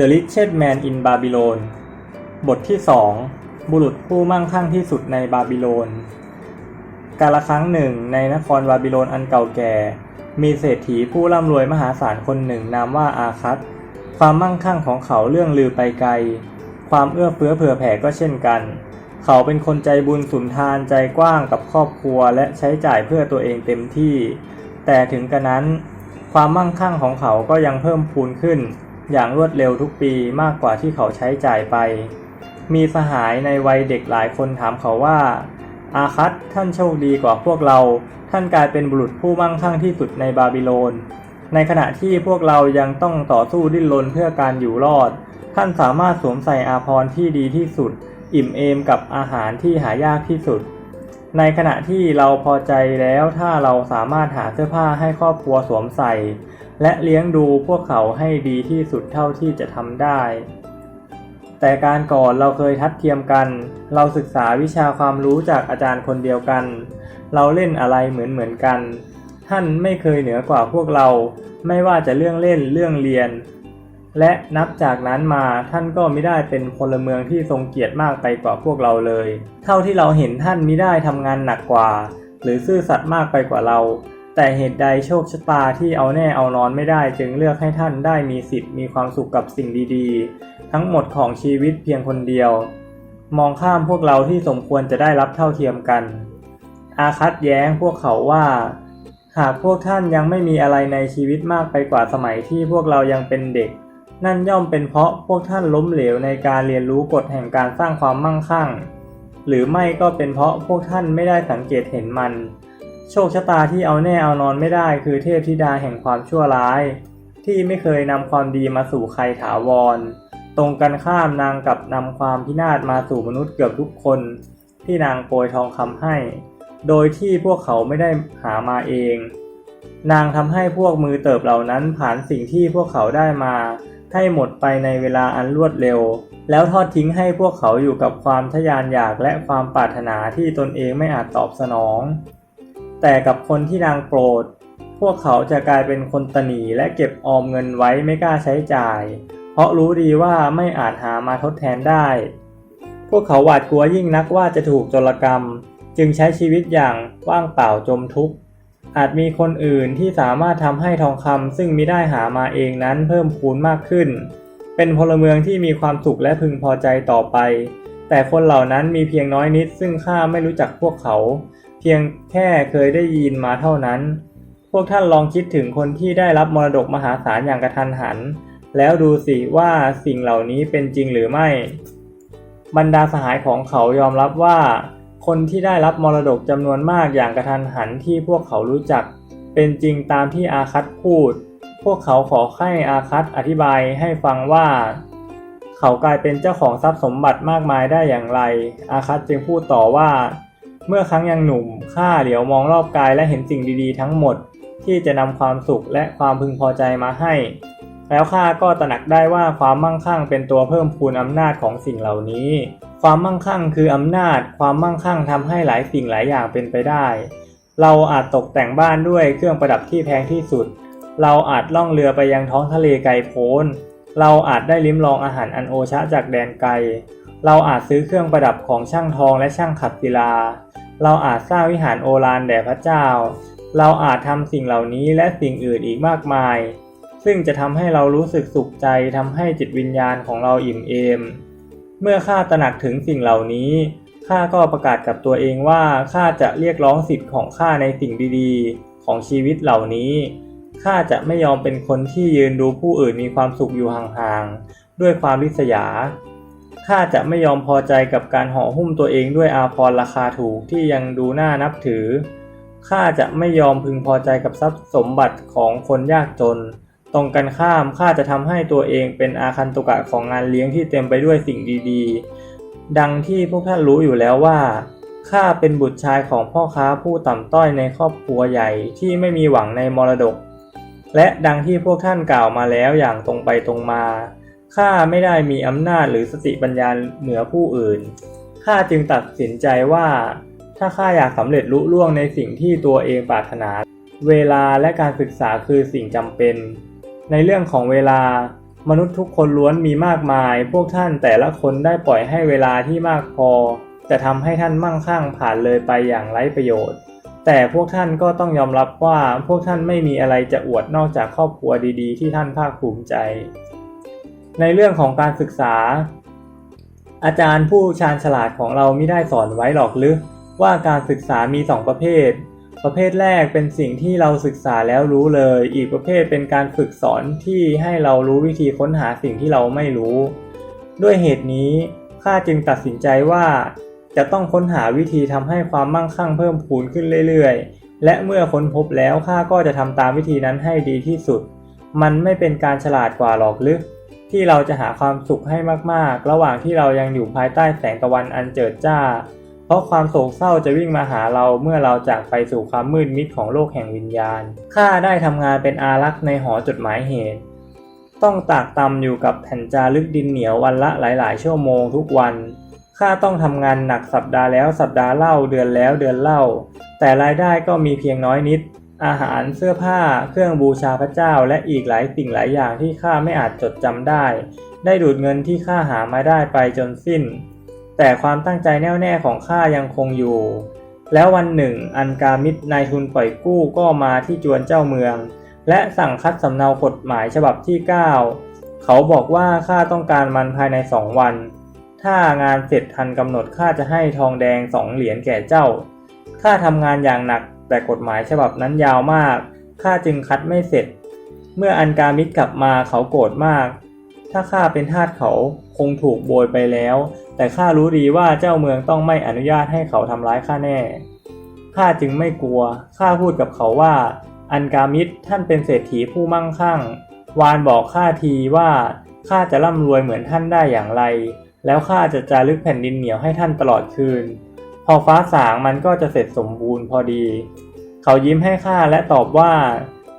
The Richest Man in Babylon บทที่ 2 บุรุษผู้มั่งคั่งที่สุดในบาบิโลน กาลครั้งหนึ่งในนครบาบิโลนอันเก่าแก่ มีเศรษฐีผู้ร่ำรวยมหาศาลคนหนึ่งนามว่าอาคัตความมั่งคั่งของเขาเรื่องลือไปไกล ความเอื้อเฟื้อเผื่อแผ่ก็เช่นกัน เขาเป็นคนใจบุญสุนทานใจกว้างกับครอบครัวและใช้จ่ายเพื่อตัวเองเต็มที่ แต่ถึงกระนั้น ความมั่งคั่งของเขาก็ยังเพิ่มพูนขึ้น อย่างรวดเร็วทุกปีมากกว่าที่เขาใช้จ่ายไป มีสหายในวัยเด็กหลายคนถามเขาว่า อาคัตท่านโชคดีกว่าพวกเรา ท่านกลายเป็นบุรุษผู้มั่งคั่งที่สุดในบาบิโลน ในขณะที่พวกเรายังต้องต่อสู้ดิ้นรนเพื่อการอยู่รอด ท่านสามารถสวมใส่อาภรณ์ที่ดีที่สุด อิ่มเอมกับอาหารที่หายากที่สุดในขณะที่เราพอใจแล้วถ้าเราสามารถหาเสื้อผ้าให้ครอบครัวสวมใส่ และเลี้ยงดูพวกเขาให้ดีที่สุดเท่าที่จะทำได้ แต่การก่อนเราเคยทัดเทียมกัน เราศึกษาวิชาความรู้จากอาจารย์คนเดียวกัน เราเล่นอะไรเหมือนเหมือนกัน ท่านไม่เคยเหนือกว่าพวกเรา ไม่ว่าจะเรื่องเล่นเรื่องเรียน และนับจากนั้นมาท่านก็ไม่ได้เป็นพลเมืองที่ทรงเกียรติมากไปกว่าพวกเราเลย เท่าที่เราเห็นท่านมิได้ทำงานหนักกว่า หรือซื่อสัตย์มากไปกว่าเรา แต่เหตุใดโชคชะตาที่เอาแน่เอานอนไม่ได้ จึงเลือกให้ท่านได้มีสิทธิ์มีความสุขกับสิ่งดีๆ ทั้งหมดของชีวิตเพียงคนเดียว มองข้ามพวกเราที่สมควรจะได้รับเท่าเทียมกัน อาคัตแย้งพวกเขาว่า หากพวกท่านยังไม่มีอะไรในชีวิตมากไปกว่าสมัยที่พวกเรายังเป็นเด็ก นั่นย่อมเป็นเพราะพวกท่านล้มเหลวในการเรียนรู้กฎแห่งการสร้างความมั่งคั่ง หรือไม่ก็เป็นเพราะพวกท่านไม่ได้สังเกตเห็นมัน โชคชะตาที่เอาแน่เอานอนไม่ได้คือเทพธิดาแห่งความชั่วร้าย ที่ไม่เคยนำความดีมาสู่ใครถาวร ตรงกันข้ามนางกับนำความพินาศมาสู่มนุษย์เกือบทุกคน ที่นางโปรยทองคำให้ โดยที่พวกเขาไม่ได้หามาเอง นางทำให้พวกมือเติบเหล่านั้นผ่านสิ่งที่พวกเขาได้มา ให้หมดไปในเวลาอันรวดเร็ว แล้วทอดทิ้งให้พวกเขาอยู่กับความทะยานอยากและความปรารถนาที่ตนเองไม่อาจตอบสนอง แต่กับคนที่นางโปรด พวกเขาจะกลายเป็นคนตนีและเก็บออมเงินไว้ไม่กล้าใช้จ่าย เพราะรู้ดีว่าไม่อาจหามาทดแทนได้ พวกเขาหวาดกลัวยิ่งนักว่าจะถูกโจรกรรม จึงใช้ชีวิตอย่างว่างเปล่าจมทุกข์อาจมีคนอื่นที่สามารถทำให้ทองคำซึ่งมิได้หามาเองนั้นเพิ่มพูนมากขึ้น เป็นพลเมืองที่มีความสุขและพึงพอใจต่อไป แต่คนเหล่านั้นมีเพียงน้อยนิดซึ่งข้าไม่รู้จักพวกเขา พียงแค่เคยได้ยินมาเท่านั้น พวกท่านลองคิดถึงคนที่ได้รับมรดกมหาศาลอย่างกระทันหัน แล้วดูสิว่าสิ่งเหล่านี้เป็นจริงหรือไม่ บรรดาสหายของเขายอมรับว่า คนที่ได้รับมรดกจำนวนมากอย่างกระทันหันที่พวกเขารู้จัก เป็นจริงตามที่อาคัตพูด พวกเขาขอให้อาคัตอธิบายให้ฟังว่า เขากลายเป็นเจ้าของทรัพย์สมบัติมากมายได้อย่างไร อาคัตจึงพูดต่อว่า เมื่อครั้งยังหนุ่ม ข้าเหลียวมองรอบกายและเห็นสิ่งดีๆ ทั้งหมดที่จะนำความสุขและความพึงพอใจมาให้ แล้วข้าก็ตระหนักได้ว่าความมั่งคั่งเป็นตัวเพิ่มพูนอำนาจของสิ่งเหล่านี้ ความมั่งคั่งคืออำนาจ ความมั่งคั่งทำให้หลายสิ่งหลายอย่างเป็นไปได้ เราอาจตกแต่งบ้านด้วยเครื่องประดับที่แพงที่สุด เราอาจล่องเรือไปยังท้องทะเลไกลโพ้น เราอาจได้ลิ้มลองอาหารอันโอชะจากแดนไกล เราอาจซื้อเครื่องประดับของช่างทองและช่างขัดศิลา เราอาจสร้างวิหารโอฬารแด่พระเจ้า เราอาจทำสิ่งเหล่านี้และสิ่งอื่นอีกมากมาย ซึ่งจะทำให้เรารู้สึกสุขใจทำให้จิตวิญญาณของเราอิ่มเอม เมื่อข้าตระหนักถึงสิ่งเหล่านี้ข้าก็ประกาศกับตัวเองว่าข้าจะเรียกร้องสิทธิ์ของข้าในสิ่งดีๆ ของชีวิตเหล่านี้ข้าจะไม่ยอมเป็นคนที่ยืนดูผู้อื่นมีความสุขอยู่ห่างๆ ด้วยความริษยา ข้าจะไม่ยอมพอใจกับการห่อหุ้มตัวเองด้วยอาภรณ์ราคาถูกที่ยังดูน่านับถือ ข้าจะไม่ยอมพึงพอใจกับทรัพย์สมบัติของคนยากจน ตรงกันข้ามข้าจะทำให้ตัวเองเป็นอาคันตุกะของงานเลี้ยงที่เต็มไปด้วยสิ่งดีๆ ดังที่พวกท่านรู้อยู่แล้วว่าข้าเป็นบุตรชายของพ่อค้าผู้ต่ำต้อยในครอบครัวใหญ่ที่ไม่มีหวังในมรดก และดังที่พวกท่านกล่าวมาแล้วอย่างตรงไปตรงมา ข้าไม่ได้มีอำนาจหรือสติปัญญาเหนือผู้อื่น ข้าจึงตัดสินใจว่า ถ้าข้าอยากสำเร็จลุล่วงในสิ่งที่ตัวเองปรารถนา เวลาและการศึกษาคือสิ่งจำเป็น ในเรื่องของเวลามนุษย์ทุกคนล้วนมีมากมาย พวกท่านแต่ละคนได้ปล่อยให้เวลาที่มากพอ จะทำให้ท่านมั่งคั่งผ่านเลยไปอย่างไร้ประโยชน์ แต่พวกท่านก็ต้องยอมรับว่าพวกท่านไม่มีอะไรจะอวดนอกจากครอบครัวดีๆ ที่ท่านภาคภูมิใจ ในเรื่องของการศึกษา อาจารย์ผู้ชาญฉลาดของเราไม่ได้สอนไว้หรอกหรือว่าการศึกษามีสองประเภท ประเภทแรกเป็นสิ่งที่เราศึกษาแล้วรู้เลย อีกประเภทเป็นการฝึกสอนที่ให้เรารู้วิธีค้นหาสิ่งที่เราไม่รู้ ด้วยเหตุนี้ข้าจึงตัดสินใจว่า จะต้องค้นหาวิธีทำให้ความมั่งคั่งเพิ่มพูนขึ้นเรื่อยๆ และเมื่อค้นพบแล้วข้าก็จะทำตามวิธีนั้นให้ดีที่สุด มันไม่เป็นการฉลาดกว่าหรอกหรือ ที่เราจะหาความสุขให้มากๆ ระหว่างที่เรายังอยู่ภายใต้แสงตะวันอันเจิดจ้า เพราะความโศกเศร้าจะวิ่งมาหาเราเมื่อเราจากไปสู่ความมืดมิดของโลกแห่งวิญญาณ ข้าได้ทำงานเป็นอารักษ์ในหอจดหมายเหตุ ต้องตากตำอยู่กับแผ่นจารึกดินเหนียววันละหลาย ๆ ชั่วโมงทุกวัน ข้าต้องทำงานหนักสัปดาห์แล้วสัปดาห์เล่าเดือนแล้วเดือนเล่า แต่รายได้ก็มีเพียงน้อยนิด อาหารเสื้อผ้า เครื่องบูชาพระเจ้า และอีกหลายสิ่งหลายอย่างที่ข้าไม่อาจจดจำได้ ได้ดูดเงินที่ข้าหามาได้ไปจนสิ้น แต่ความตั้งใจแน่วแน่ของข้ายังคงอยู่ แล้ววันหนึ่ง อันกามิตรนายทุนปล่อยกู้ก็มาที่จวนเจ้าเมือง และสั่งคัดสำเนากฎหมายฉบับที่ 9 เขาบอกว่าข้าต้องการมันภายในสองวัน ถ้างานเสร็จทันกำหนดข้าจะให้ทองแดงสองเหรียญแก่เจ้าข้าทำงานอย่างหนัก แต่กฎหมายฉบับนั้นยาวมาก ข้าจึงคัดไม่เสร็จ เมื่ออันกามิตรกลับมาเขาโกรธมาก ถ้าข้าเป็นทาสเขาคงถูกโบยไปแล้ว แต่ข้ารู้ดีว่าเจ้าเมืองต้องไม่อนุญาตให้เขาทำร้ายข้าแน่ ข้าจึงไม่กลัว ข้าพูดกับเขาว่า อันกามิตรท่านเป็นเศรษฐีผู้มั่งคั่ง วานบอกข้าทีว่าข้าจะร่ำรวยเหมือนท่านได้อย่างไร แล้วข้าจะจารึกแผ่นดินเหนียวให้ท่านตลอดคืน พอฟ้าสางมันก็จะเสร็จสมบูรณ์พอดี เขายิ้มให้ข้าและตอบว่า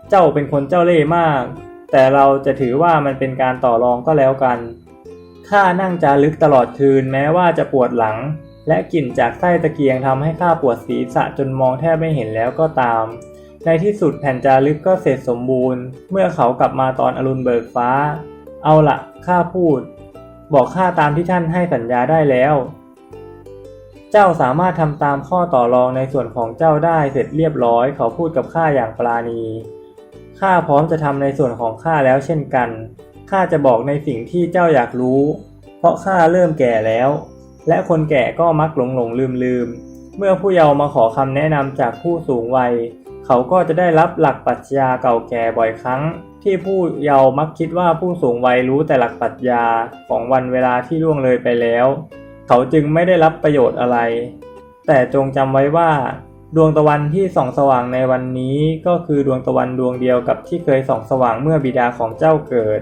เจ้าเป็นคนเจ้าเล่ห์มาก แต่เราจะถือว่ามันเป็นการต่อรองก็แล้วกันข้านั่งจารึกตลอดคืนแม้ว่าจะปวดหลัง และกลิ่นจากไส้ตะเกียงทำให้ข้าปวดศีรษะจนมองแทบไม่เห็นแล้วก็ตาม ในที่สุดแผ่นจารึกก็เสร็จสมบูรณ์ เมื่อเขากลับมาตอนอรุณเบิกฟ้า เอาละข้าพูด บอกข้าตามที่ท่านให้สัญญาได้แล้ว จ้าสามารถทำตามข้อต่อรองในส่วนของเจ้าได้เสร็จเรียบร้อย เขาพูดกับข้าอย่างปราณี ข้าพร้อมจะทำในส่วนของข้าแล้วเช่นกัน ข้าจะบอกในสิ่งที่เจ้าอยากรู้ เพราะข้าเริ่มแก่แล้ว และคนแก่ก็มักหลงหลงลืมลืม เมื่อผู้เยาว์มาขอคำแนะนำจากผู้สูงวัย เขาก็จะได้รับหลักปรัชญาเก่าแก่บ่อยครั้ง ที่ผู้เยาว์มักคิดว่าผู้สูงวัยรู้แต่หลักปรัชญาของวันเวลาที่ล่วงเลยไปแล้ว เขาจึงไม่ได้รับประโยชน์อะไร แต่จงจำไว้ว่า ดวงตะวันที่ส่องสว่างในวันนี้ก็คือดวงตะวันดวงเดียวกับที่เคยส่องสว่างเมื่อบิดาของเจ้าเกิด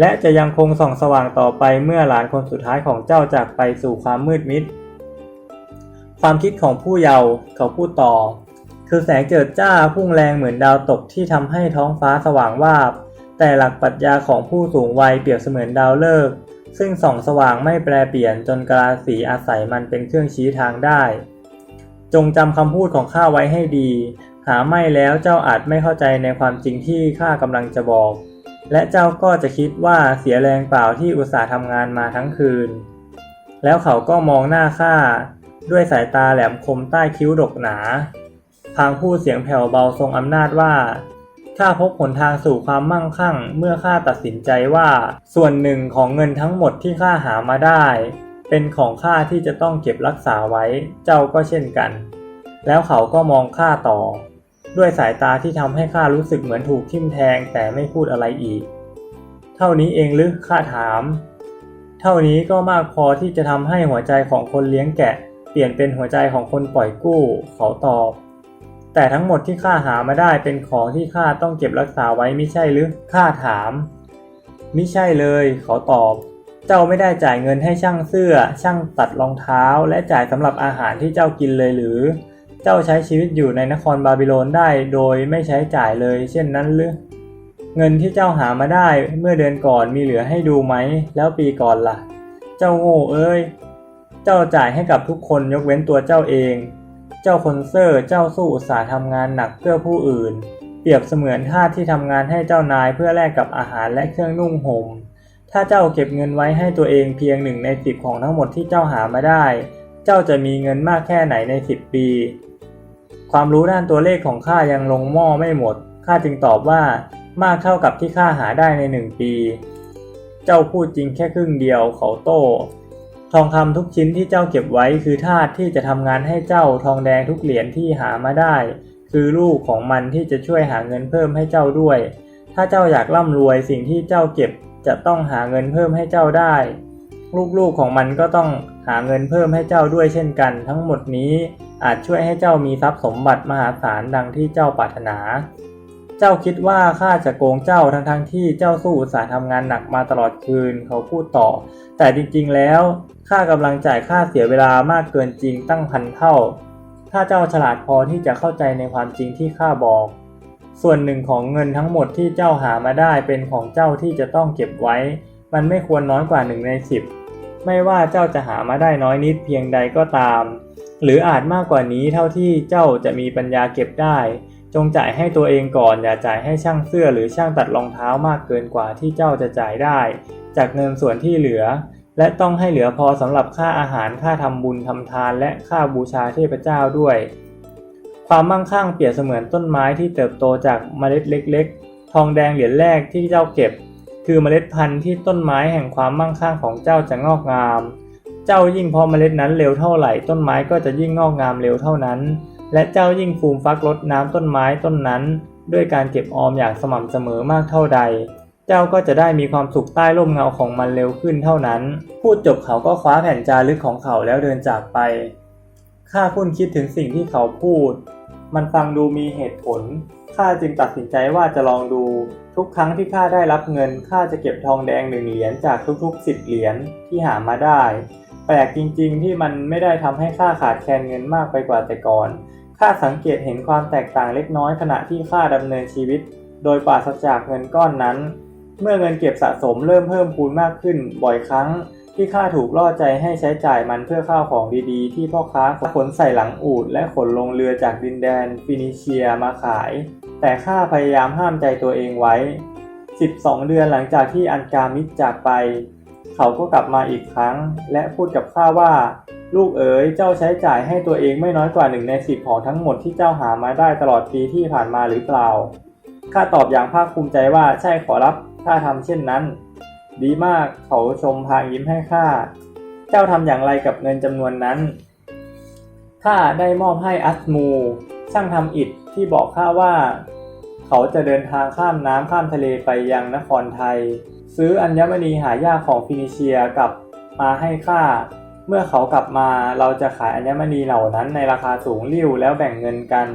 และจะยังคงส่องสว่างต่อไปเมื่อหลานคนสุดท้ายของเจ้าจากไปสู่ความมืดมิด ความคิดของผู้เยาว์เขาพูดต่อ คือแสงเจิดจ้าพุ่งแรงเหมือนดาวตกที่ทำให้ท้องฟ้าสว่างวาบแต่หลักปรัชญาของผู้สูงวัยเปรียบเสมือนดาวฤกษ์ ซึ่งส่องสว่างไม่แปรเปลี่ยนจนกราสีอาศัยมันเป็นเครื่องชี้ทางได้ จงจำคำพูดของข้าไว้ให้ดี หาไม่แล้วเจ้าอาจไม่เข้าใจในความจริงที่ข้ากำลังจะบอก และเจ้าก็จะคิดว่าเสียแรงเปล่าที่อุตส่าห์ทำงานมาทั้งคืน แล้วเขาก็มองหน้าข้าด้วยสายตาแหลมคมใต้คิ้วดกหนา พางพูดเสียงแผ่วเบาทรงอำนาจว่า ข้าพบหนทางสู่ความมั่งคั่ง เมื่อข้าตัดสินใจว่า ส่วนหนึ่งของเงินทั้งหมดที่ข้าหามาได้ เป็นของข้าที่จะต้องเก็บรักษาไว้ เจ้าก็เช่นกัน แล้วเขาก็มองข้าต่อ ด้วยสายตาที่ทำให้ข้ารู้สึกเหมือนถูกทิ่มแทงแต่ไม่พูดอะไรอีก เท่านี้เองหรือข้าถาม เท่านี้ก็มากพอที่จะทำให้หัวใจของคนเลี้ยงแกะ เปลี่ยนเป็นหัวใจของคนปล่อยกู้ เขาตอบ แต่ทั้งหมดที่ข้าหามาได้เป็นของที่ข้าต้องเก็บรักษาไว้มิใช่หรือข้าถามมิใช่เลยเขาตอบ เจ้าไม่ได้จ่ายเงินให้ช่างเสื้อ ช่างตัดรองเท้า และจ่ายสำหรับอาหารที่เจ้ากินเลยหรือ เจ้าใช้ชีวิตอยู่ในนครบาบิโลนได้โดยไม่ใช้จ่ายเลย เช่นนั้นหรือเงินที่เจ้าหามาได้เมื่อเดือนก่อนมีเหลือให้ดูไหม แล้วปีก่อนล่ะ เจ้าโง่เอ้ย เจ้าจ่ายให้กับทุกคนยกเว้นตัวเจ้าเอง เจ้าคนเซอร์เจ้าสู้อุตสาห์ทำงานหนักเพื่อผู้อื่น เปรียบเสมือนทาสที่ทำงานให้เจ้านายเพื่อแลกกับอาหารและเครื่องนุ่งห่ม ถ้าเจ้าเก็บเงินไว้ให้ตัวเองเพียงหนึ่งในสิบของทั้งหมดที่เจ้าหามาได้ เจ้าจะมีเงินมากแค่ไหนในสิบปี ความรู้ด้านตัวเลขของข้ายังลงหม้อไม่หมด ข้าจึงตอบว่ามากเท่ากับที่ข้าหาได้ในหนึ่งปี เจ้าพูดจริงแค่ครึ่งเดียวเขาโต้ ทองคำทุกชิ้นที่เจ้าเก็บไว้คือทาสที่จะทำงานให้เจ้าทองแดงทุกเหรียญที่หามาได้ คือลูกของมันที่จะช่วยหาเงินเพิ่มให้เจ้าด้วย ถ้าเจ้าอยากร่ำรวยสิ่งที่เจ้าเก็บจะต้องหาเงินเพิ่มให้เจ้าได้ ลูกๆของมันก็ต้องหาเงินเพิ่มให้เจ้าด้วยเช่นกัน ทั้งหมดนี้อาจช่วยให้เจ้ามีทรัพย์สมบัติมหาศาลดังที่เจ้าปรารถนา เจ้าคิดว่าข้าจะโกงเจ้าทั้งๆที่เจ้าสู้อุตสาห์ทำงานหนักมาตลอดคืนเขาพูดต่อ แต่จริงๆแล้ว ข้ากำลังจ่ายค่าเสียเวลามากเกินจริงตั้งพันเท่า ถ้าเจ้าฉลาดพอที่จะเข้าใจในความจริงที่ข้าบอก ส่วนหนึ่งของเงินทั้งหมดที่เจ้าหามาได้เป็นของเจ้าที่จะต้องเก็บไว้ มันไม่ควรน้อยกว่าหนึ่งในสิบไม่ว่าเจ้าจะหามาได้น้อยนิดเพียงใดก็ตาม หรืออาจมากกว่านี้เท่าที่เจ้าจะมีปัญญาเก็บได้ จงจ่ายให้ตัวเองก่อนอย่าจ่ายให้ช่างเสื้อหรือช่างตัดรองเท้ามากเกินกว่าที่เจ้าจะจ่ายได้ จากเงินส่วนที่เหลือ และต้องให้เหลือพอสำหรับค่าอาหารค่าทำบุญทำทาน และค่าบูชาเทพเจ้าด้วย ความมั่งคั่งเปรียบเสมือนต้นไม้ที่เติบโตจากเมล็ดเล็ก ๆ ทองแดงเหรียญแรกที่เจ้าเก็บ คือเมล็ดพันธุ์ที่ต้นไม้แห่งความมั่งคั่งของเจ้าจะงอกงาม เจ้ายิ่งเพาะเมล็ดนั้นเร็วเท่าไหร่ต้นไม้ก็จะยิ่งงอกงามเร็วเท่านั้น และเจ้ายิ่งฟูมฟักรดน้ำต้นไม้ต้นนั้น ด้วยการเก็บออมอย่างสม่ำเสมอมากเท่าใด เจ้าก็จะได้มีความสุขใต้ร่มเงาของมันเร็วขึ้นเท่านั้น พูดจบเขาก็คว้าแผ่นจารึกของเขาแล้วเดินจากไป ข้าคุ้นคิดถึงสิ่งที่เขาพูด มันฟังดูมีเหตุผล ข้าจึงตัดสินใจว่าจะลองดู ทุกครั้งที่ข้าได้รับเงิน ข้าจะเก็บทองแดงหนึ่งเหรียญจากทุกๆสิบเหรียญที่หามาได้ แปลกจริงๆ ที่มันไม่ได้ทำให้ข้าขาดแคลนเงินมากไปกว่าแต่ก่อน ข้าสังเกตเห็นความแตกต่างเล็กน้อยขณะที่ข้าดำเนินชีวิต โดยปราศจากเงินก้อนนั้น เมื่อเงินเก็บสะสมเริ่มเพิ่มพูนมากขึ้นบ่อยครั้งที่ข้าถูกล่อใจให้ใช้จ่ายมันเพื่อข้าวของดีๆ ที่พ่อค้าขนใส่หลังอูฐและขนลงเรือจากดินแดนฟินิเชียมาขาย แต่ข้าพยายามห้ามใจตัวเองไว้ 12 เดือนหลังจากที่อันกามิดจากไป เขาก็กลับมาอีกครั้ง และพูดกับข้าว่า ลูกเอ๋ยเจ้าใช้จ่ายให้ตัวเองไม่น้อยกว่าหนึ่งในสิบของทั้งหมดที่เจ้าหามาได้ตลอดปีที่ผ่านมาหรือเปล่าข้าตอบอย่างภาคภูมิใจว่าใช่ขอรับ ข้าทำเช่นนั้น ดีมากเขาชมพางยิ้มให้ข้า เจ้าทำอย่างไรกับเงินจำนวนนั้น ข้าได้มอบให้อัสมู ช่างทำอิฐที่บอกข้าว่า เขาจะเดินทางข้ามน้ำข้ามทะเลไปยังนครไทย ซื้ออัญมณีหายากของฟินิเชียกับมาให้ข้าเมื่อเขากลับมาเราจะขายอัญมณีเหล่านั้นในราคาสูงลิ่วแล้วแบ่งเงินกัน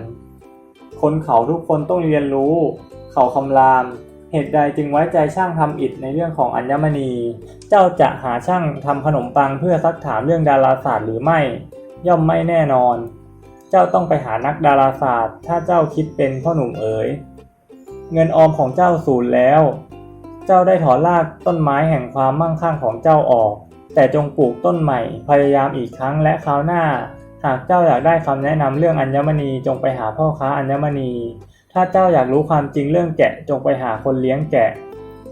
คนเขาทุกคนต้องเรียนรู้ เขาคำราม เหตุใดจึงไว้ใจช่างทำอิฐในเรื่องของอัญมณี เจ้าจะหาช่างทำขนมปังเพื่อซักถามเรื่องดาราศาสตร์หรือไม่ ย่อมไม่แน่นอน เจ้าต้องไปหานักดาราศาสตร์ ถ้าเจ้าคิดเป็นพ่อหนุ่มเอ๋ย เงินออมของเจ้าสูญแล้ว เจ้าได้ถอนรากต้นไม้แห่งความมั่งคั่งของเจ้าออก แต่จงปลูกต้นใหม่ พยายามอีกครั้งและคราวหน้า หากเจ้าอยากได้คำแนะนำเรื่องอัญมณีจงไปหาพ่อค้าอัญมณี ถ้าเจ้าอยากรู้ความจริงเรื่องแกะจงไปหาคนเลี้ยงแกะ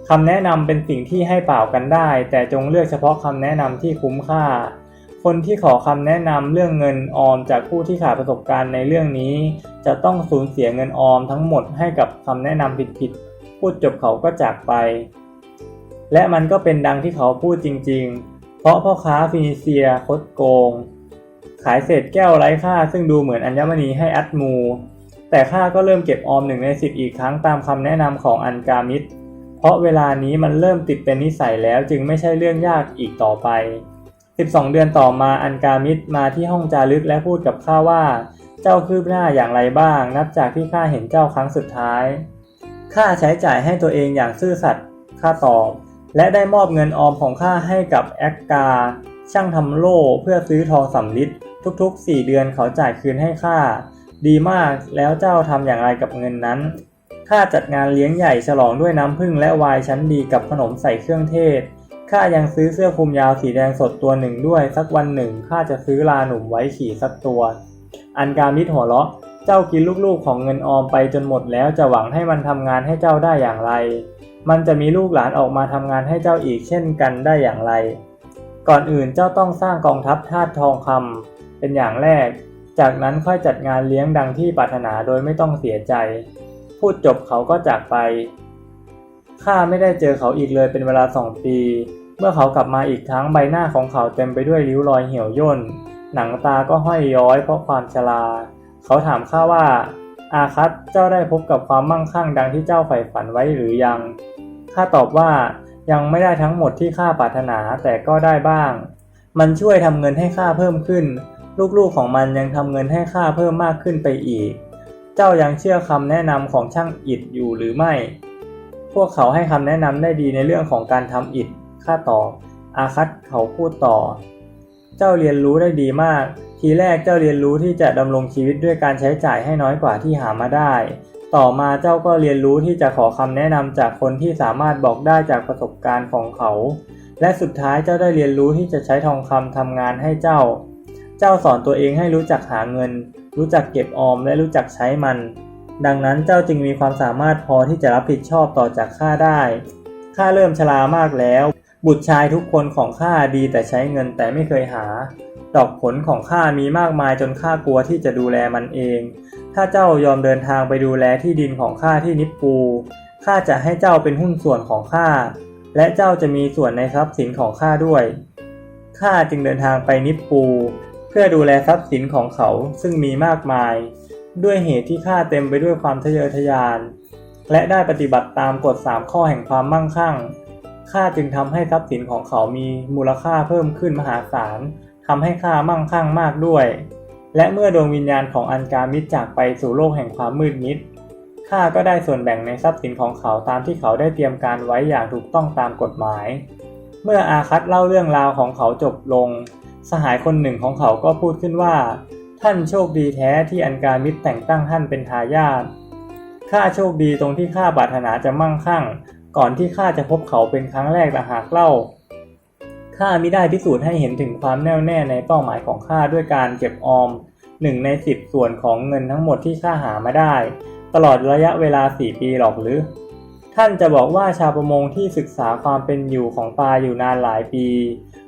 คำแนะนำเป็นสิ่งที่ให้เปล่ากันได้ แต่จงเลือกเฉพาะคำแนะนำที่คุ้มค่า คนที่ขอคำแนะนำเรื่องเงินออมจากผู้ที่ขาดประสบการณ์ในเรื่องนี้ จะต้องสูญเสียเงินออมทั้งหมดให้กับคำแนะนำผิดๆพูดจบเขาก็จากไป และมันก็เป็นดังที่เขาพูดจริง ๆ เพราะพ่อค้าฟินิเซียคดโกง ขายเศษแก้วไร้ค่าซึ่งดูเหมือนอัญมณีให้อัตมู แต่ข้าก็เริ่มเก็บออมหนึ่งในสิบอีกครั้งตามคำแนะนำของอันกามิดเพราะเวลานี้มันเริ่มติดเป็นนิสัยแล้วจึงไม่ใช่เรื่องยากอีกต่อไป 12 เดือนต่อมาอันกามิดมาที่ห้องจารึกและพูดกับข้าว่า เจ้าคืบหน้าอย่างไรบ้าง นับจากที่ข้าเห็นเจ้าครั้งสุดท้ายข้าใช้จ่ายให้ตัวเองอย่างซื่อสัตย์ข้าตอบ และได้มอบเงินออมของข้าให้กับแอคกา ช่างทำโล่เพื่อซื้อทองสำริดทุกๆ 4 เดือนเขาจ่ายคืนให้ข้า ดีมากแล้วเจ้าทำอย่างไรกับเงินนั้นข้าจัดงานเลี้ยงใหญ่ฉลองด้วยน้ำผึ้งและไวน์ชั้นดีกับขนมใส่เครื่องเทศข้ายังซื้อเสื้อคลุมยาวสีแดงสดตัวหนึ่งด้วย สักวันหนึ่งข้าจะซื้อลาหนุ่มไว้ขี่สักตัว อันการมิดหัวเราะเจ้ากินลูกๆของเงินออมไปจนหมดแล้วจะหวังให้มันทำงานให้เจ้าได้อย่างไร มันจะมีลูกหลานออกมาทำงานให้เจ้าอีกเช่นกันได้อย่างไร ก่อนอื่นเจ้าต้องสร้างกองทัพธาตุทองคำเป็นอย่างแรก จากนั้นค่อยจัดงานเลี้ยงดังที่ปรารถนาโดยไม่ต้องเสียใจ พูดจบเขาก็จากไป ข้าไม่ได้เจอเขาอีกเลยเป็นเวลาสองปี เมื่อเขากลับมาอีกครั้งใบหน้าของเขาเต็มไปด้วยริ้วรอยเหี่ยวย่น หนังตาก็ห้อยย้อยเพราะความชรา เขาถามข้าว่า อาคัตเจ้าได้พบกับความมั่งคั่งดังที่เจ้าใฝ่ฝันไว้หรือยัง ข้าตอบว่ายังไม่ได้ทั้งหมดที่ข้าปรารถนาแต่ก็ได้บ้าง มันช่วยทำเงินให้ข้าเพิ่มขึ้น ลูกๆของมันยังทำเงินให้ข้าเพิ่มมากขึ้นไปอีก เจ้ายังเชื่อคำแนะนำของช่างอิฐอยู่หรือไม่ พวกเขาให้คำแนะนำได้ดีในเรื่องของการทำอิฐข้าตอบอาคัตเขาพูดต่อ เจ้าเรียนรู้ได้ดีมาก ทีแรกเจ้าเรียนรู้ที่จะดำรงชีวิตด้วยการใช้จ่ายให้น้อยกว่าที่หามาได้ ต่อมาเจ้าก็เรียนรู้ที่จะขอคำแนะนำจากคนที่สามารถบอกได้จากประสบการณ์ของเขา และสุดท้ายเจ้าได้เรียนรู้ที่จะใช้ทองคำทำงานให้เจ้า จ้าสอนตัวเองให้รู้จักหาเงิน รู้จักเก็บออมและรู้จักใช้มัน ดังนั้นเจ้าจึงมีความสามารถพอที่จะรับผิดชอบต่อจากข้าได้ ข้าเริ่มชรามากแล้ว บุตรชายทุกคนของข้าดีแต่ใช้เงินแต่ไม่เคยหา ดอกผลของข้ามีมากมายจนข้ากลัวที่จะดูแลมันเอง ถ้าเจ้ายอมเดินทางไปดูแลที่ดินของข้าที่นิปปู ข้าจะให้เจ้าเป็นหุ้นส่วนของข้า และเจ้าจะมีส่วนในทรัพย์สินของข้าด้วย ข้าจึงเดินทางไปนิปปู พื่อดูแลทรัพย์สินของเขาซึ่งมีมากมาย ด้วยเหตุที่ข้าเต็มไปด้วยความทะเยอทะยาน และได้ปฏิบัติตามกฎสามข้อแห่งความมั่งคั่งข้าจึงทำให้ทรัพย์สินของเขามีมูลค่าเพิ่มขึ้นมหาศาลทำให้ข้ามั่งคั่งมากด้วย และเมื่อดวงวิญญาณของอันกามิตจากไปสู่โลกแห่งความมืดมิดข้าก็ได้ส่วนแบ่งในทรัพย์สินของเขาตามที่เขาได้เตรียมการไว้อย่างถูกต้องตามกฎหมาย เมื่ออาคัตเล่าเรื่องราวของเขาจบลง สหายคนหนึ่งของเขาก็พูดขึ้นว่า ท่านโชคดีแท้ที่อันการมิตรแต่งตั้งท่านเป็นทายาทข้าโชคดีตรงที่ข้าปรารถนาจะมั่งคั่ง ก่อนที่ข้าจะพบเขาเป็นครั้งแรกแต่หากเล่าข้ามิได้พิสูจน์ให้เห็นถึงความแน่วแน่ในเป้าหมายของข้าด้วยการเก็บออมหนึ่งในสิบส่วนของเงินทั้งหมดที่ข้าหามาได้ ตลอดระยะเวลาสี่ปีหรอกหรือ ท่านจะบอกว่าชาวประมงที่ศึกษาความเป็นอยู่ของปลาอยู่นานหลายปี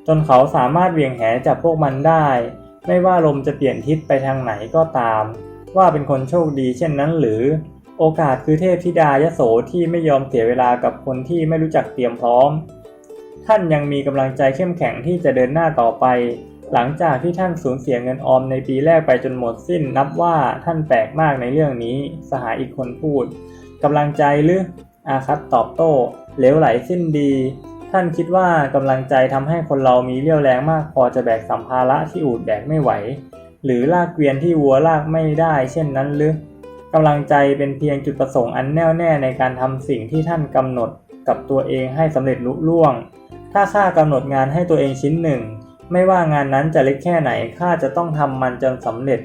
จนเขาสามารถเวียงแหจับพวกมันได้ ไม่ว่าลมจะเปลี่ยนทิศไปทางไหนก็ตาม ว่าเป็นคนโชคดีเช่นนั้นหรือ โอกาสคือเทพธิดายโสที่ไม่ยอมเสียเวลากับคนที่ไม่รู้จักเตรียมพร้อม ท่านยังมีกำลังใจเข้มแข็งที่จะเดินหน้าต่อไป หลังจากที่ท่านสูญเสียเงินออมในปีแรกไปจนหมดสิ้น นับว่าท่านแปลกมากในเรื่องนี้ สหายอีกคนพูดกำลังใจหรืออาคัตตอบโต้เหลวไหลสิ้นดี ท่านคิดว่ากำลังใจทำให้คนเรามีเรี่ยวแรงมากพอจะแบกสัมภาระที่อูดแบกไม่ไหว หรือลากเกวียนที่วัวลากไม่ได้ เช่นนั้นหรือกำลังใจเป็นเพียงจุดประสงค์อันแน่วแน่ในการทำสิ่งที่ท่านกำหนดกับตัวเองให้สำเร็จลุล่วง ถ้าข้ากำหนดงานให้ตัวเองชิ้นหนึ่ง ไม่ว่างานนั้นจะเล็กแค่ไหนข้าจะต้องทำมันจนสำเร็จ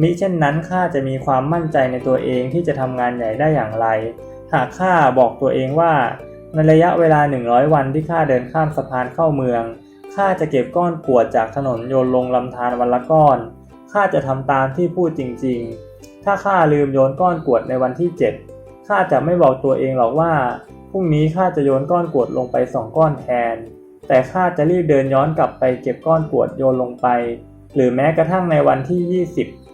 มิเช่นนั้นข้าจะมีความมั่นใจในตัวเองที่จะทำงานใหญ่ได้อย่างไร หากข้าบอกตัวเองว่า ในระยะเวลา 100 วันที่ข้าเดินข้ามสะพานเข้าเมืองข้าจะเก็บก้อนกรวดจากถนนโยนลงลำธารวันละก้อนข้าจะทำตามที่พูดจริง ๆ ถ้าข้าลืมโยนก้อนกวดในวันที่ 7ข้าจะไม่บอกตัวเองหรอกว่าพรุ่งนี้ข้าจะโยนก้อนกวดลงไปสองก้อนแทน แต่ข้าจะรีบเดินย้อนกลับไปเก็บก้อนกวดโยนลงไป หรือแม้กระทั่งในวันที่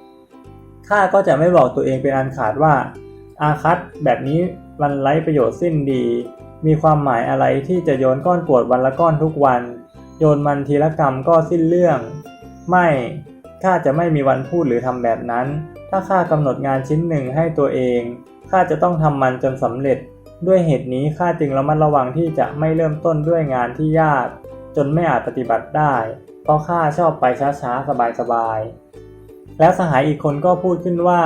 20ข้าก็จะไม่บอกตัวเองเป็นอันขาดว่า อาคัตแบบนี้มันไร้ประโยชน์สิ้นดี มีความหมายอะไรที่จะโยนก้อนกรวดวันละก้อนทุกวัน โยนมันทีละกรรมก็สิ้นเรื่อง ไม่ข้าจะไม่มีวันพูดหรือทำแบบนั้น ถ้าข้ากำหนดงานชิ้นหนึ่งให้ตัวเองข้าจะต้องทำมันจนสำเร็จ ด้วยเหตุนี้ข้าจึงระมัดระวังที่จะไม่เริ่มต้นด้วยงานที่ยาก จนไม่อาจปฏิบัติได้ เพราะข้าชอบไปช้าๆสบายๆแล้วสหายอีกคนก็พูดขึ้นว่า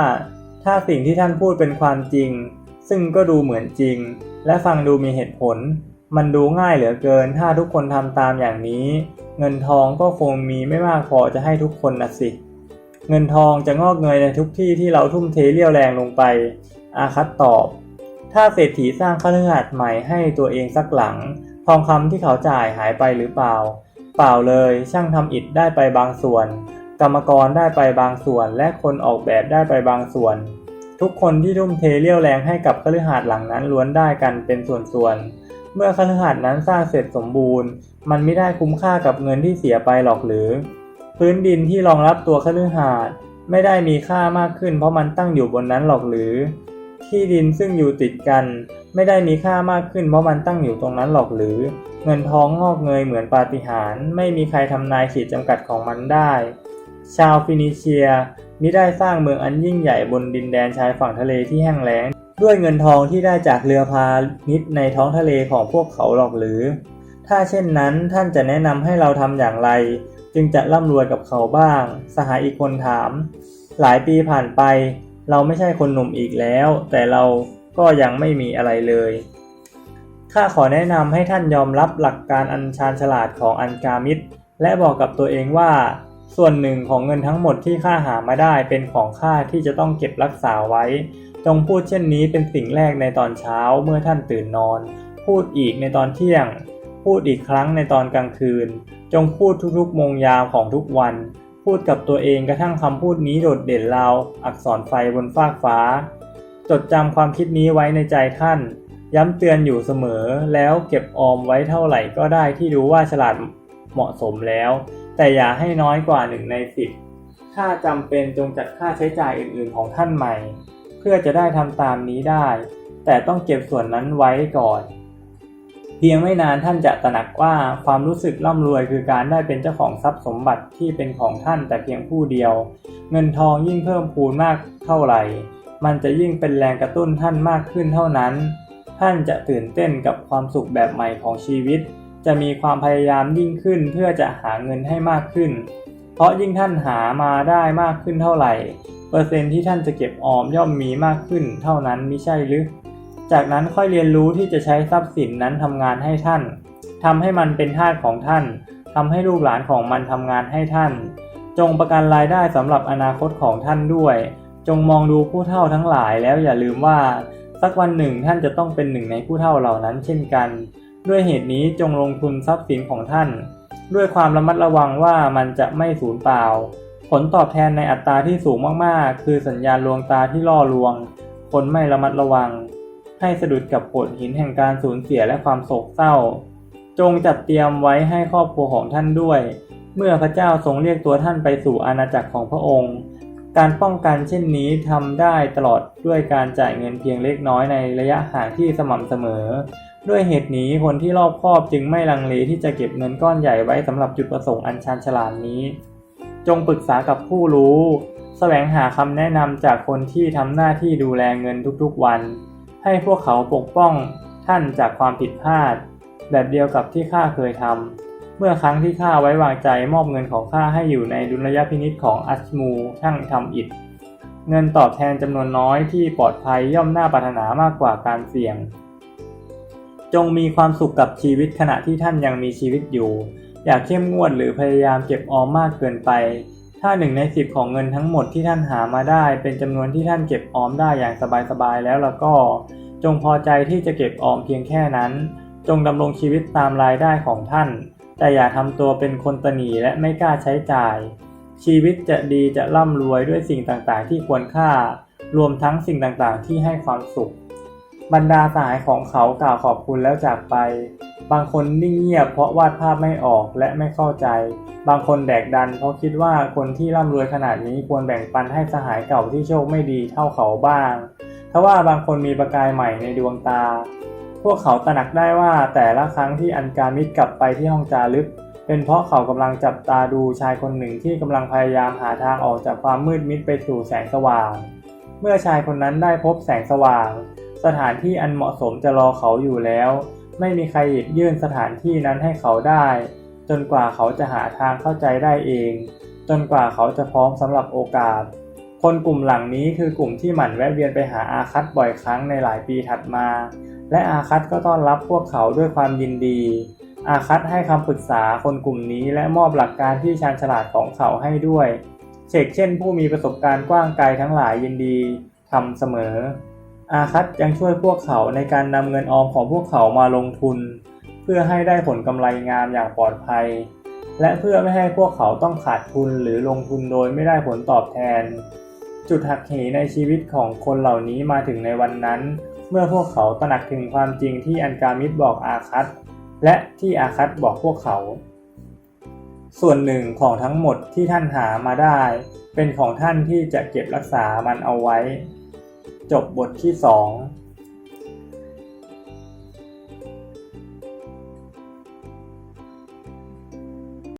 ถ้าสิ่งที่ท่านพูดเป็นความจริง ซึ่งก็ดูเหมือนจริง และฟังดูมีเหตุผล มันดูง่ายเหลือเกิน ถ้าทุกคนทำตามอย่างนี้ เงินทองก็คงมีไม่มากพอจะให้ทุกคนนะสิ เงินทองจะงอกเงยในทุกที่ที่เราทุ่มเทเรี่ยวแรงลงไป อาคัตตอบ ถ้าเศรษฐีสร้างคฤหาสน์ใหม่ให้ตัวเองสักหลัง ทองคำที่เขาจ่ายหายไปหรือเปล่า เปล่าเลย ช่างทำอิฐได้ไปบางส่วน กรรมกรได้ไปบางส่วน และคนออกแบบได้ไปบางส่วน ทุกคนที่ทุ่มเทเรี่ยวแรงให้กับคฤหาสน์หลังนั้นล้วนได้กันเป็นส่วนๆ เมื่อคฤหาสน์นั้นสร้างเสร็จสมบูรณ์ มันไม่ได้คุ้มค่ากับเงินที่เสียไปหรอกหรือ พื้นดินที่รองรับตัวคฤหาสน์ไม่ได้มีค่ามากขึ้น เพราะมันตั้งอยู่บนนั้นหรอกหรือ ที่ดินซึ่งอยู่ติดกัน ไม่ได้มีค่ามากขึ้น เพราะมันตั้งอยู่ตรงนั้นหรอกหรือ เงินทองงอกเงยเหมือนปาฏิหาริย์ไม่มีใครทำนายขีดจำกัดของมันได้ ชาวฟินิเชีย มิได้สร้างเมืองอันยิ่งใหญ่บนดินแดนชายฝั่งทะเลที่แห้งแล้ง ด้วยเงินทองที่ได้จากเรือพาณิชย์ในท้องทะเลของพวกเขาหรอกหรือ ถ้าเช่นนั้นท่านจะแนะนำให้เราทำอย่างไร จึงจะร่ำรวยกับเขาบ้าง สหายอีกคนถาม หลายปีผ่านไป เราไม่ใช่คนหนุ่มอีกแล้ว แต่เราก็ยังไม่มีอะไรเลยข้าขอแนะนำให้ท่านยอมรับหลักการอันชาญฉลาดของอันกามิตรและบอกกับตัวเองว่า ส่วนหนึ่งของเงินทั้งหมดที่ข้าหามาได้เป็นของข้าที่จะต้องเก็บรักษาไว้ จงพูดเช่นนี้เป็นสิ่งแรกในตอนเช้าเมื่อท่านตื่นนอน พูดอีกในตอนเที่ยง พูดอีกครั้งในตอนกลางคืน จงพูดทุกๆ โมงยามของทุกวัน พูดกับตัวเองกระทั่งคำพูดนี้โดดเด่นราวอักษรไฟบนฟากฟ้า จดจำความคิดนี้ไว้ในใจท่าน ย้ำเตือนอยู่เสมอแล้วเก็บออมไว้เท่าไหร่ก็ได้ที่รู้ว่าฉลาดเหมาะสมแล้ว แต่อย่าให้น้อยกว่าหนึ่งในสิบถ้าจำเป็นจงจัดค่าใช้จ่ายอื่นๆของท่านใหม่ เพื่อจะได้ทำตามนี้ได้ แต่ต้องเก็บส่วนนั้นไว้ก่อน เพียงไม่นานท่านจะตระหนักว่าความรู้สึกร่ำรวยคือการได้เป็นเจ้าของทรัพย์สมบัติที่เป็นของท่านแต่เพียงผู้เดียว เงินทองยิ่งเพิ่มพูนมากเท่าไหร่ มันจะยิ่งเป็นแรงกระตุ้นท่านมากขึ้นเท่านั้น ท่านจะตื่นเต้นกับความสุขแบบใหม่ของชีวิต จะมีความพยายามยิ่งขึ้นเพื่อจะหาเงินให้มากขึ้น เพราะยิ่งท่านหามาได้มากขึ้นเท่าไหร่ เปอร์เซ็นต์ที่ท่านจะเก็บออมย่อมมีมากขึ้นเท่านั้นมิใช่หรือ จากนั้นค่อยเรียนรู้ที่จะใช้ทรัพย์สินนั้นทำงานให้ท่านทำให้มันเป็นทาสของท่านทำให้ลูกหลานของมันทำงานให้ท่าน จงประกันรายได้สำหรับอนาคตของท่านด้วย จงมองดูผู้เฒ่าทั้งหลายแล้วอย่าลืมว่า สักวันหนึ่งท่านจะต้องเป็นหนึ่งในผู้เฒ่าเหล่านั้นเช่นกัน ด้วยเหตุนี้จงลงทุนทรัพย์สินของท่าน ด้วยความระมัดระวังว่ามันจะไม่สูญเปล่า ผลตอบแทนในอัตราที่สูงมากๆ คือสัญญาณลวงตาที่ล่อลวง คนไม่ระมัดระวัง ให้สะดุดกับโขดหินแห่งการสูญเสียและความโศกเศร้า จงจัดเตรียมไว้ให้ครอบครัวของท่านด้วย เมื่อพระเจ้าทรงเรียกตัวท่านไปสู่อาณาจักรของพระองค์การป้องกันเช่นนี้ทำได้ตลอดด้วยการจ่ายเงินเพียงเล็กน้อยในระยะห่างที่สม่ำเสมอ ด้วยเหตุนี้คนที่รอบคอบจึงไม่ลังเลที่จะเก็บเงินก้อนใหญ่ไว้สำหรับจุดประสงค์อันชาญฉลาดนี้ จงปรึกษากับผู้รู้แสวงหาคำแนะนำจากคนที่ทำหน้าที่ดูแลเงินทุกๆวัน ให้พวกเขาปกป้องท่านจากความผิดพลาด แบบเดียวกับที่ข้าเคยทำเมื่อครั้งที่ข้าไว้วางใจมอบเงินของข้าให้อยู่ในดุลยพินิษของอัชมูช่างทำอิฐเงินตอบแทนจำนวนน้อยที่ปลอดภัยย่อมน่าปรารถนามากกว่าการเสี่ยง จงมีความสุขกับชีวิตขณะที่ท่านยังมีชีวิตอยู่ อย่าเข้มงวดหรือพยายามเก็บออมมากเกินไป ถ้าหนึ่งในสิบของเงินทั้งหมดที่ท่านหามาได้ เป็นจำนวนที่ท่านเก็บออมได้อย่างสบายๆแล้วแล้วก็ จงพอใจที่จะเก็บออมเพียงแค่นั้น จงดำรงชีวิตตามรายได้ของท่าน แต่อย่าทำตัวเป็นคนตนีและไม่กล้าใช้จ่าย ชีวิตจะดีจะร่ำรวยด้วยสิ่งต่างๆ ที่ควรค่า รวมทั้งสิ่งต่างๆ ที่ให้ความสุข บรรดาสหายของเขากล่าวขอบคุณแล้วจากไป บางคนนิ่งเงียบเพราะวาดภาพไม่ออกและไม่เข้าใจ บางคนแดกดันเพราะคิดว่าคนที่ร่ำรวยขนาดนี้ควรแบ่งปันให้สหายเก่าที่โชคไม่ดีเท่าเขาบ้างทว่าบางคนมีประกายใหม่ในดวงตา พวกเขาตระหนักได้ว่าแต่ละครั้งที่อันการมิตรกลับไปที่ห้องจารึก เป็นเพราะเขากำลังจับตาดูชายคนหนึ่งที่กำลังพยายามหาทางออกจากความมืดมิดไปสู่แสงสว่าง เมื่อชายคนนั้นได้พบแสงสว่าง สถานที่อันเหมาะสมจะรอเขาอยู่แล้ว ไม่มีใครหยิบยื่นสถานที่นั้นให้เขาได้ จนกว่าเขาจะหาทางเข้าใจได้เอง จนกว่าเขาจะพร้อมสำหรับโอกาส คนกลุ่มหลังนี้คือกลุ่มที่หมั่นแวะเวียนไปหาอาคัตบ่อยครั้งในหลายปีถัดมา และอาคัตก็ต้อนรับพวกเขาด้วยความยินดี อาคัตให้คำปรึกษาคนกลุ่มนี้และมอบหลักการที่ชาญฉลาดของเขาให้ด้วยเชกเช่นผู้มีประสบการณ์กว้างไกลทั้งหลายยินดีทำเสมอ อาคัตยังช่วยพวกเขาในการนำเงินออมของพวกเขามาลงทุน เพื่อให้ได้ผลกำไรงามอย่างปลอดภัย และเพื่อไม่ให้พวกเขาต้องขาดทุนหรือลงทุนโดยไม่ได้ผลตอบแทน จุดหักเหในชีวิตของคนเหล่านี้มาถึงในวันนั้น เมื่อพวกเขาตระหนักถึงความจริงที่อันกามิดบอกอาคัตและที่อาคัตบอกพวกเขา ส่วนหนึ่งของทั้งหมดที่ท่านหามาได้ เป็นของท่านที่จะเก็บรักษามันเอาไว้ จบบทที่สอง